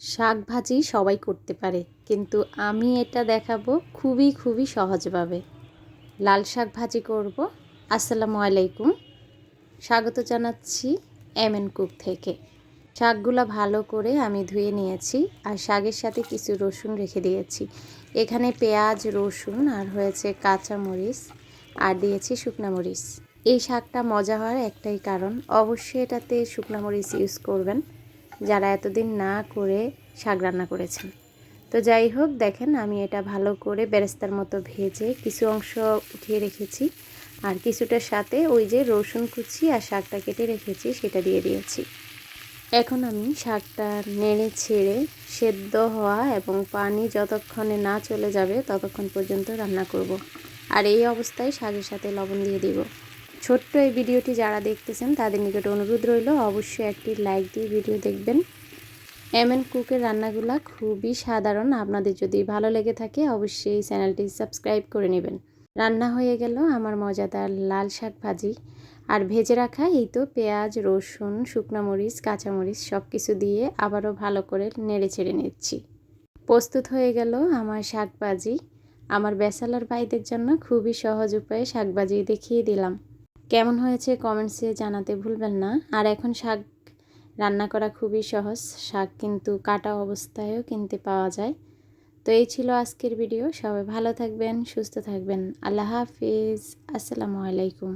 শাক ভাজি সবাই করতে পারে, কিন্তু আমি এটা দেখাবো খুবই খুবই সহজভাবে। লাল শাক ভাজি করব। আসসালামু আলাইকুম। স্বাগত জানাচ্ছি এম এন কুক থেকে। শাকগুলো ভালো করে আমি ধুয়ে নিয়েছি আর শাকের সাথে কিছু রসুন রেখে দিয়েছি। এখানে পেঁয়াজ, রসুন আর হয়েছে কাঁচা মরিচ আর দিয়েছি শুকনা মরিচ। এই শাকটা মজা হওয়ার একটাই কারণ, অবশ্যই এটাতে শুকনা মরিচ ইউজ করবেন। যারা এতদিন না করে শাক রান্না করেছেন। তো যাই হোক, দেখেন আমি এটা ভালো করে বেরেস্তার মতো ভেজে কিছু অংশ উঠিয়ে রেখেছি আর কিছুটার সাথে ওই যে রসুন কুচি আর শাকটা কেটে রেখেছি, সেটা দিয়ে দিয়েছি। এখন আমি শাকটা নেড়ে ছেড়ে সেদ্ধ হওয়া এবং পানি যতক্ষণে না চলে যাবে ততক্ষণ পর্যন্ত রান্না করব। আর এই অবস্থায় শাকের সাথে লবণ দিয়ে দিব। ছোট্ট এই ভিডিওটি যারা দেখতেছেন, তাদের নিকট অনুরোধ রইল, অবশ্যই একটি লাইক দিয়ে ভিডিও দেখবেন। এম এন কুকের রান্নাগুলো খুবই সাধারণ, আপনাদের যদি ভালো লেগে থাকে, অবশ্যই চ্যানেলটি সাবস্ক্রাইব করে নেবেন। রান্না হয়ে গেল আমার মজাদার লাল শাক ভাজি, আর ভেজে রাখা এই তো পেঁয়াজ, রসুন, শুকনো মরিচ কাঁচামরিচ সব কিছু দিয়ে আবারও ভালো করে নেড়ে ছেড়ে নিচ্ছি। প্রস্তুত হয়ে গেল আমার শাক ভাজি। আমার বেসালার ভাইদের জন্য খুবই সহজ উপায়ে শাক ভাজি দেখিয়ে দিলাম। কেমন হয়েছে কমেন্টসে জানাতে ভুলবেন না। আর এখন শাক রান্না করা খুবই সহজ। শাক কিন্তু কাটা অবস্থায়ও কিনতে পাওয়া যায়। তো এই ছিল আজকের ভিডিও সবাই ভালো থাকবেন, সুস্থ থাকবেন। আল্লাহ হাফিজ। আসসালামু আলাইকুম।